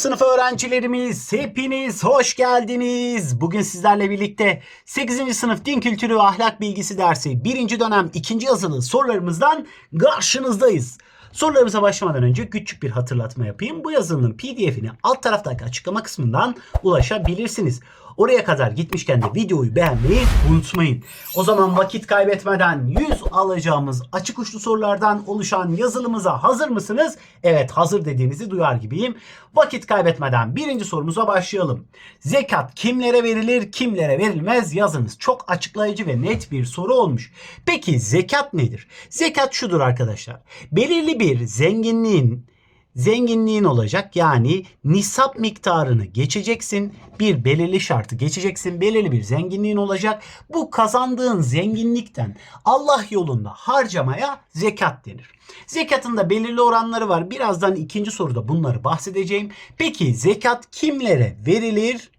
sınıf öğrencilerimiz hepiniz hoş geldiniz. Bugün sizlerle birlikte 8. sınıf din kültürü ve ahlak bilgisi dersi 1. dönem 2. yazılı sorularımızdan karşınızdayız. Sorularımıza başlamadan önce küçük bir hatırlatma yapayım. Bu yazının pdf'ini alt taraftaki açıklama kısmından ulaşabilirsiniz. Oraya kadar gitmişken de videoyu beğenmeyi unutmayın. O zaman vakit kaybetmeden 100 alacağımız açık uçlu sorulardan oluşan yazılımıza hazır mısınız? Evet hazır dediğinizi duyar gibiyim. Vakit kaybetmeden birinci sorumuza başlayalım. Zekat kimlere verilir, kimlere verilmez yazınız. Çok açıklayıcı ve net bir soru olmuş. Peki zekat nedir? Zekat şudur arkadaşlar. Belirli bir zenginliğin zenginliğin olacak. Yani nisap miktarını geçeceksin. Bir belirli şartı geçeceksin. Belirli bir zenginliğin olacak. Bu kazandığın zenginlikten Allah yolunda harcamaya zekat denir. Zekatın da belirli oranları var. Birazdan ikinci soruda bunları bahsedeceğim. Peki zekat kimlere verilir?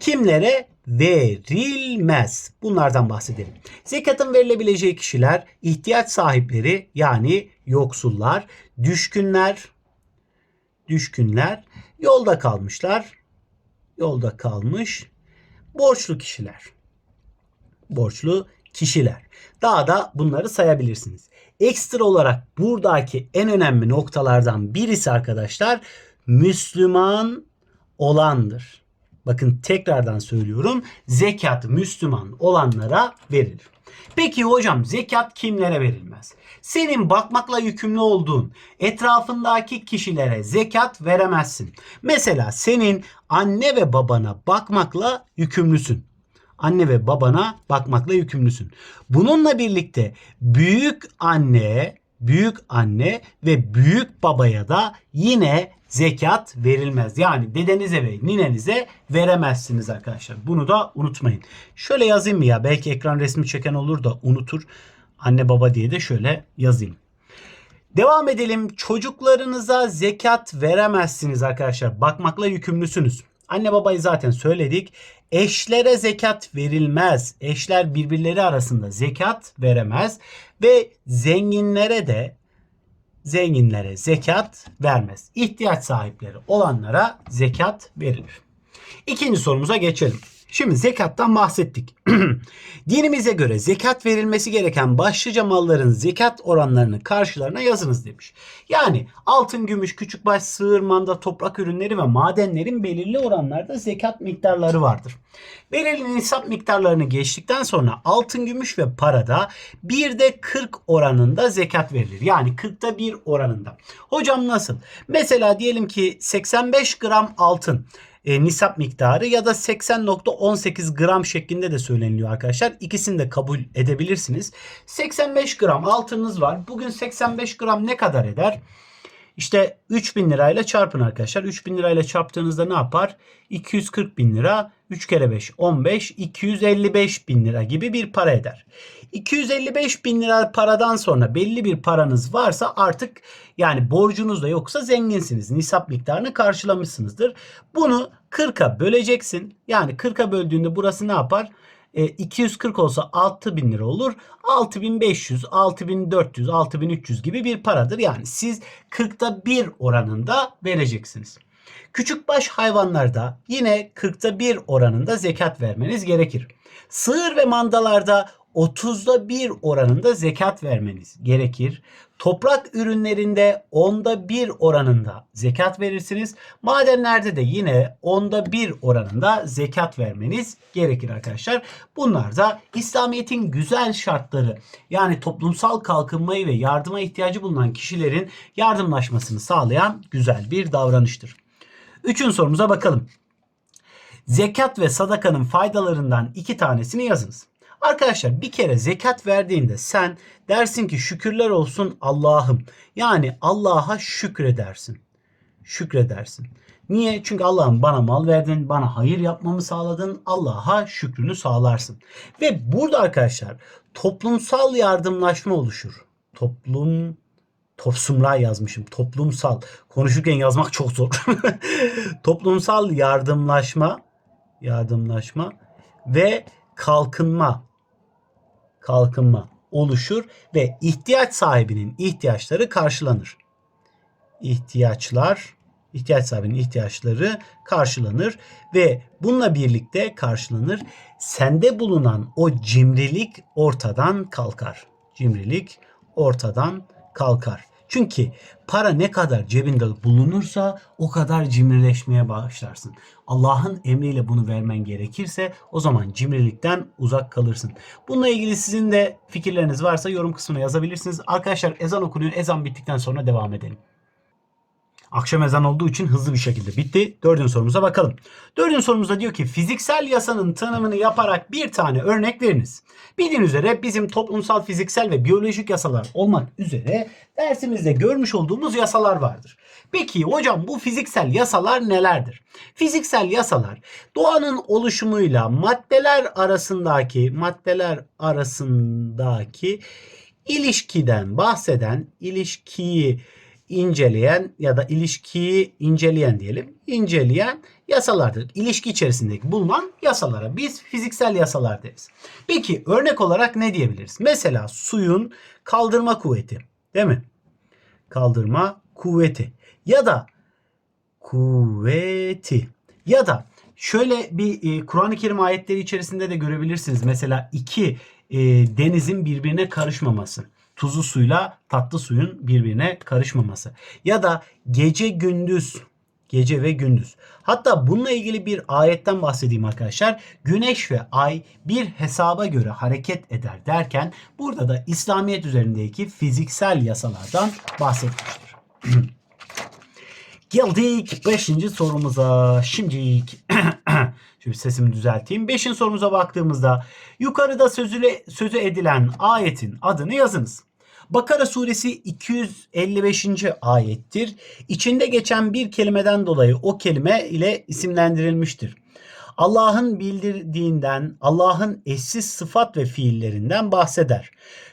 Kimlere verilmez. Bunlardan bahsedelim. Zekatın verilebileceği kişiler ihtiyaç sahipleri yani yoksullar, düşkünler, düşkünler, yolda kalmışlar, yolda kalmış, borçlu kişiler. Borçlu kişiler. Daha da bunları sayabilirsiniz. Ekstra olarak buradaki en önemli noktalardan birisi arkadaşlar Müslüman olandır. Bakın tekrardan söylüyorum. Zekat Müslüman olanlara verilir. Peki hocam zekat kimlere verilmez? Senin bakmakla yükümlü olduğun etrafındaki kişilere zekat veremezsin. Mesela senin anne ve babana bakmakla yükümlüsün. Anne ve babana bakmakla yükümlüsün. Bununla birlikte büyük anne, büyük anne ve büyük babaya da yine zekat verilmez. Yani dedenize ve ninenize veremezsiniz arkadaşlar. Bunu da unutmayın. Şöyle yazayım mı ya? Belki ekran resmi çeken olur da unutur. Anne baba diye de şöyle yazayım. Devam edelim. Çocuklarınıza zekat veremezsiniz arkadaşlar. Bakmakla yükümlüsünüz. Anne babayı zaten söyledik. Eşlere zekat verilmez. Eşler birbirleri arasında zekat veremez ve zenginlere de zenginlere zekat vermez. İhtiyaç sahipleri olanlara zekat verilir. İkinci sorumuza geçelim. Şimdi zekattan bahsettik. Dinimize göre zekat verilmesi gereken başlıca malların zekat oranlarını karşılarına yazınız demiş. Yani altın, gümüş, küçükbaş, sığır, manda, toprak ürünleri ve madenlerin belirli oranlarda zekat miktarları vardır. Belirli nisap miktarlarını geçtikten sonra altın, gümüş ve parada bir de 40 oranında zekat verilir. Yani 40'ta 1 oranında. Hocam nasıl? Mesela diyelim ki 85 gram altın e, nisap miktarı ya da 80.18 gram şeklinde de söyleniliyor arkadaşlar. İkisini de kabul edebilirsiniz. 85 gram altınız var. Bugün 85 gram ne kadar eder? İşte 3000 lirayla çarpın arkadaşlar. 3000 lirayla çarptığınızda ne yapar? 240 bin lira. 3 kere 5 15. 255 bin lira gibi bir para eder. 255 bin lira paradan sonra belli bir paranız varsa artık yani borcunuz da yoksa zenginsiniz. Nisap miktarını karşılamışsınızdır. Bunu 40'a böleceksin. Yani 40'a böldüğünde burası ne yapar? E, 240 olsa 6000 lira olur. 6500, 6400, 6300 gibi bir paradır. Yani siz 40'ta 1 oranında vereceksiniz. Küçükbaş hayvanlarda yine 40'ta 1 oranında zekat vermeniz gerekir. Sığır ve mandalarda 30'da 1 oranında zekat vermeniz gerekir. Toprak ürünlerinde 10'da 1 oranında zekat verirsiniz. Madenlerde de yine 10'da 1 oranında zekat vermeniz gerekir arkadaşlar. Bunlar da İslamiyet'in güzel şartları yani toplumsal kalkınmayı ve yardıma ihtiyacı bulunan kişilerin yardımlaşmasını sağlayan güzel bir davranıştır. Üçüncü sorumuza bakalım. Zekat ve sadakanın faydalarından iki tanesini yazınız. Arkadaşlar bir kere zekat verdiğinde sen dersin ki şükürler olsun Allah'ım. Yani Allah'a şükredersin. Şükredersin. Niye? Çünkü Allah'ım bana mal verdin, bana hayır yapmamı sağladın. Allah'a şükrünü sağlarsın. Ve burada arkadaşlar toplumsal yardımlaşma oluşur. Toplum Toplumlar yazmışım. Toplumsal. Konuşurken yazmak çok zor. Toplumsal yardımlaşma, yardımlaşma ve kalkınma kalkınma oluşur ve ihtiyaç sahibinin ihtiyaçları karşılanır. İhtiyaçlar ihtiyaç sahibinin ihtiyaçları karşılanır ve bununla birlikte karşılanır. Sende bulunan o cimrilik ortadan kalkar. Cimrilik ortadan kalkar. Çünkü para ne kadar cebinde bulunursa o kadar cimrileşmeye başlarsın. Allah'ın emriyle bunu vermen gerekirse o zaman cimrilikten uzak kalırsın. Bununla ilgili sizin de fikirleriniz varsa yorum kısmına yazabilirsiniz. Arkadaşlar ezan okunuyor. Ezan bittikten sonra devam edelim. Akşam ezan olduğu için hızlı bir şekilde bitti. Dördüncü sorumuza bakalım. Dördüncü sorumuzda diyor ki fiziksel yasanın tanımını yaparak bir tane örnek veriniz. Bildiğiniz üzere bizim toplumsal, fiziksel ve biyolojik yasalar olmak üzere dersimizde görmüş olduğumuz yasalar vardır. Peki hocam bu fiziksel yasalar nelerdir? Fiziksel yasalar doğanın oluşumuyla maddeler arasındaki maddeler arasındaki ilişkiden bahseden, ilişkiyi inceleyen ya da ilişkiyi inceleyen diyelim. inceleyen yasalardır. İlişki içerisindeki bulunan yasalara biz fiziksel yasalar deriz. Peki örnek olarak ne diyebiliriz? Mesela suyun kaldırma kuvveti değil mi? Kaldırma kuvveti ya da kuvveti ya da şöyle bir e, Kur'an-ı Kerim ayetleri içerisinde de görebilirsiniz. Mesela iki e, denizin birbirine karışmaması tuzlu suyla tatlı suyun birbirine karışmaması. Ya da gece gündüz gece ve gündüz. Hatta bununla ilgili bir ayetten bahsedeyim arkadaşlar. Güneş ve ay bir hesaba göre hareket eder derken burada da İslamiyet üzerindeki fiziksel yasalardan bahsetmiştir. Geldik 5. sorumuza. Şimdi Şimdi sesimi düzelteyim. 5. sorumuza baktığımızda yukarıda sözüle, sözü edilen ayetin adını yazınız. Bakara suresi 255. ayettir. İçinde geçen bir kelimeden dolayı o kelime ile isimlendirilmiştir. Allah'ın bildirdiğinden, Allah'ın eşsiz sıfat ve fiillerinden bahseder.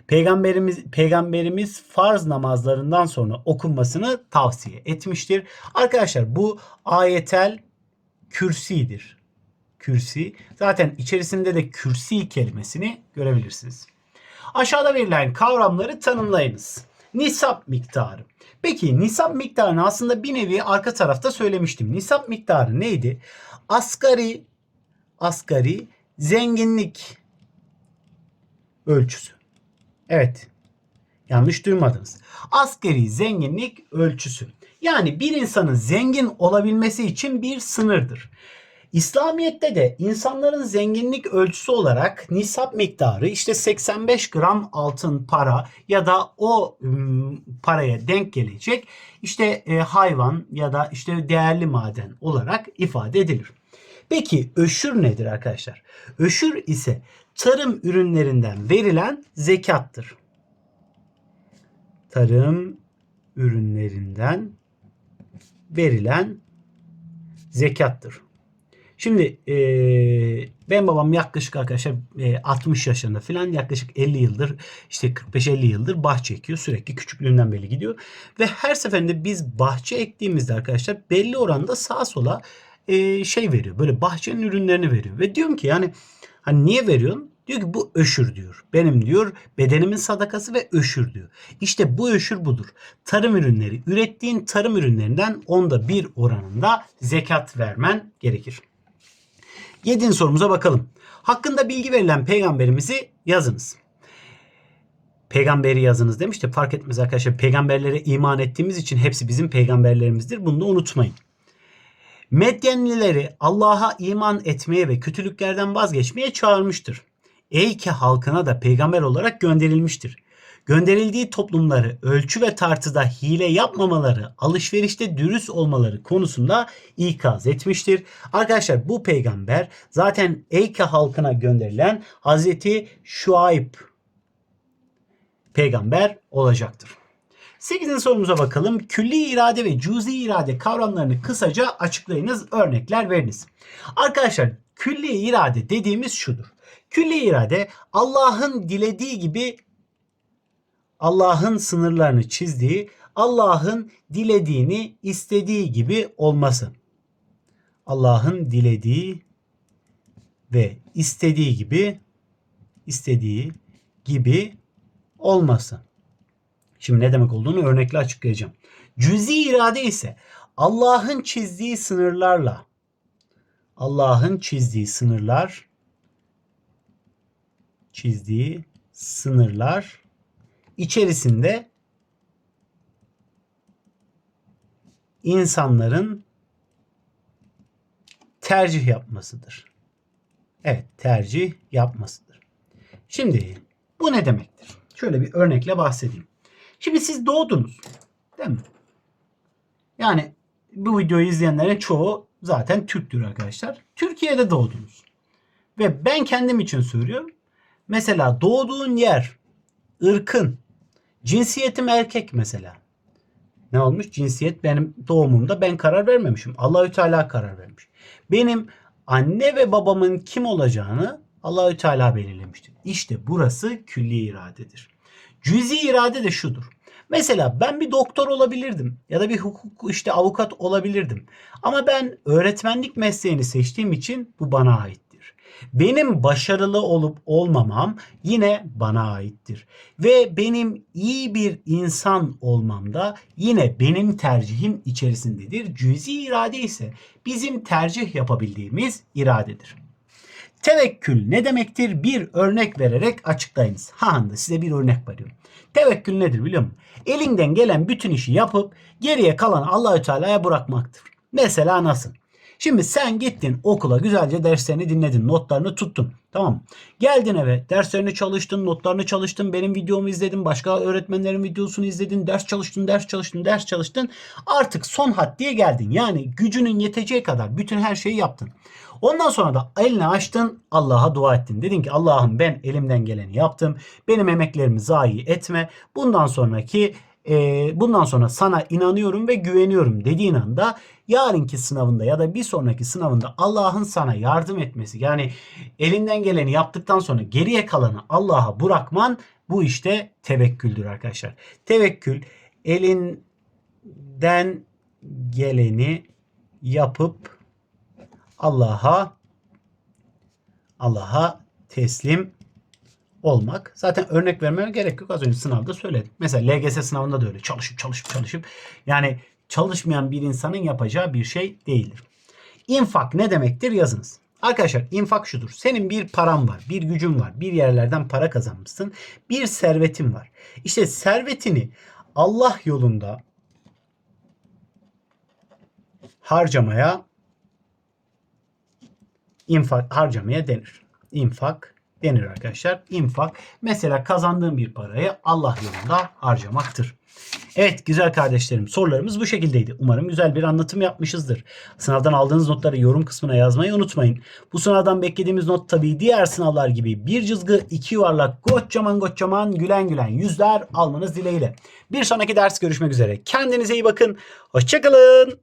Peygamberimiz peygamberimiz farz namazlarından sonra okunmasını tavsiye etmiştir. Arkadaşlar bu ayetel kürsidir. Kürsi. Zaten içerisinde de kürsi kelimesini görebilirsiniz. Aşağıda verilen kavramları tanımlayınız. Nisap miktarı. Peki nisap miktarını aslında bir nevi arka tarafta söylemiştim. Nisap miktarı neydi? Asgari asgari zenginlik ölçüsü. Evet. Yanlış duymadınız. Asgari zenginlik ölçüsü. Yani bir insanın zengin olabilmesi için bir sınırdır. İslamiyet'te de insanların zenginlik ölçüsü olarak nisap miktarı işte 85 gram altın para ya da o paraya denk gelecek işte e, hayvan ya da işte değerli maden olarak ifade edilir. Peki öşür nedir arkadaşlar? Öşür ise tarım ürünlerinden verilen zekattır. Tarım ürünlerinden verilen zekattır. Şimdi e, ben babam yaklaşık arkadaşlar e, 60 yaşında falan yaklaşık 50 yıldır işte 45-50 yıldır bahçe ekiyor. Sürekli küçüklüğünden beri gidiyor. Ve her seferinde biz bahçe ektiğimizde arkadaşlar belli oranda sağa sola e, şey veriyor. Böyle bahçenin ürünlerini veriyor. Ve diyorum ki yani hani niye veriyorsun? Diyor ki bu öşür diyor. Benim diyor bedenimin sadakası ve öşür diyor. İşte bu öşür budur. Tarım ürünleri, ürettiğin tarım ürünlerinden onda bir oranında zekat vermen gerekir. Yedinci sorumuza bakalım. Hakkında bilgi verilen peygamberimizi yazınız. Peygamberi yazınız demişti. Fark etmez arkadaşlar. Peygamberlere iman ettiğimiz için hepsi bizim peygamberlerimizdir. Bunu da unutmayın. Medyenlileri Allah'a iman etmeye ve kötülüklerden vazgeçmeye çağırmıştır. Eyke halkına da peygamber olarak gönderilmiştir gönderildiği toplumları ölçü ve tartıda hile yapmamaları, alışverişte dürüst olmaları konusunda ikaz etmiştir. Arkadaşlar bu peygamber zaten Eyke halkına gönderilen Hazreti Şuayb peygamber olacaktır. 8. sorumuza bakalım. Külli irade ve cüzi irade kavramlarını kısaca açıklayınız, örnekler veriniz. Arkadaşlar külli irade dediğimiz şudur. Külli irade Allah'ın dilediği gibi Allah'ın sınırlarını çizdiği, Allah'ın dilediğini istediği gibi olması. Allah'ın dilediği ve istediği gibi istediği gibi olması. Şimdi ne demek olduğunu örnekle açıklayacağım. Cüzi irade ise Allah'ın çizdiği sınırlarla Allah'ın çizdiği sınırlar çizdiği sınırlar içerisinde insanların tercih yapmasıdır. Evet, tercih yapmasıdır. Şimdi bu ne demektir? Şöyle bir örnekle bahsedeyim. Şimdi siz doğdunuz. Değil mi? Yani bu videoyu izleyenlerin çoğu zaten Türktür arkadaşlar. Türkiye'de doğdunuz. Ve ben kendim için söylüyorum. Mesela doğduğun yer, ırkın, cinsiyetim erkek mesela. Ne olmuş? Cinsiyet benim doğumumda ben karar vermemişim. Allahü Teala karar vermiş. Benim anne ve babamın kim olacağını Allahü Teala belirlemiştir. İşte burası külli iradedir. Cüzi irade de şudur. Mesela ben bir doktor olabilirdim ya da bir hukuk işte avukat olabilirdim. Ama ben öğretmenlik mesleğini seçtiğim için bu bana aittir. Benim başarılı olup olmamam yine bana aittir. Ve benim iyi bir insan olmam da yine benim tercihim içerisindedir. Cüzi irade ise bizim tercih yapabildiğimiz iradedir. Tevekkül ne demektir? Bir örnek vererek açıklayınız. Ha anda size bir örnek veriyorum. Tevekkül nedir biliyor musun? Elinden gelen bütün işi yapıp geriye kalan Allahü Teala'ya bırakmaktır. Mesela nasıl? Şimdi sen gittin okula güzelce derslerini dinledin, notlarını tuttun. Tamam? Geldin eve, derslerini çalıştın, notlarını çalıştın, benim videomu izledin, başka öğretmenlerin videosunu izledin, ders çalıştın, ders çalıştın, ders çalıştın. Artık son haddeye geldin. Yani gücünün yeteceği kadar bütün her şeyi yaptın. Ondan sonra da elini açtın, Allah'a dua ettin. Dedin ki Allah'ım ben elimden geleni yaptım. Benim emeklerimi zayi etme. Bundan sonraki e, bundan sonra sana inanıyorum ve güveniyorum dediğin anda yarınki sınavında ya da bir sonraki sınavında Allah'ın sana yardım etmesi yani elinden geleni yaptıktan sonra geriye kalanı Allah'a bırakman bu işte tevekküldür arkadaşlar. Tevekkül elinden geleni yapıp Allah'a Allah'a teslim olmak. Zaten örnek vermeme gerek yok. Az önce sınavda söyledim. Mesela LGS sınavında da öyle. Çalışıp çalışıp çalışıp. Yani çalışmayan bir insanın yapacağı bir şey değildir. İnfak ne demektir yazınız. Arkadaşlar infak şudur. Senin bir paran var, bir gücün var, bir yerlerden para kazanmışsın, bir servetin var. İşte servetini Allah yolunda harcamaya infak harcamaya denir. İnfak denir arkadaşlar. İnfak mesela kazandığın bir parayı Allah yolunda harcamaktır. Evet güzel kardeşlerim sorularımız bu şekildeydi. Umarım güzel bir anlatım yapmışızdır. Sınavdan aldığınız notları yorum kısmına yazmayı unutmayın. Bu sınavdan beklediğimiz not tabii diğer sınavlar gibi bir cızgı, iki yuvarlak, kocaman kocaman gülen gülen yüzler almanız dileğiyle. Bir sonraki ders görüşmek üzere. Kendinize iyi bakın. Hoşçakalın.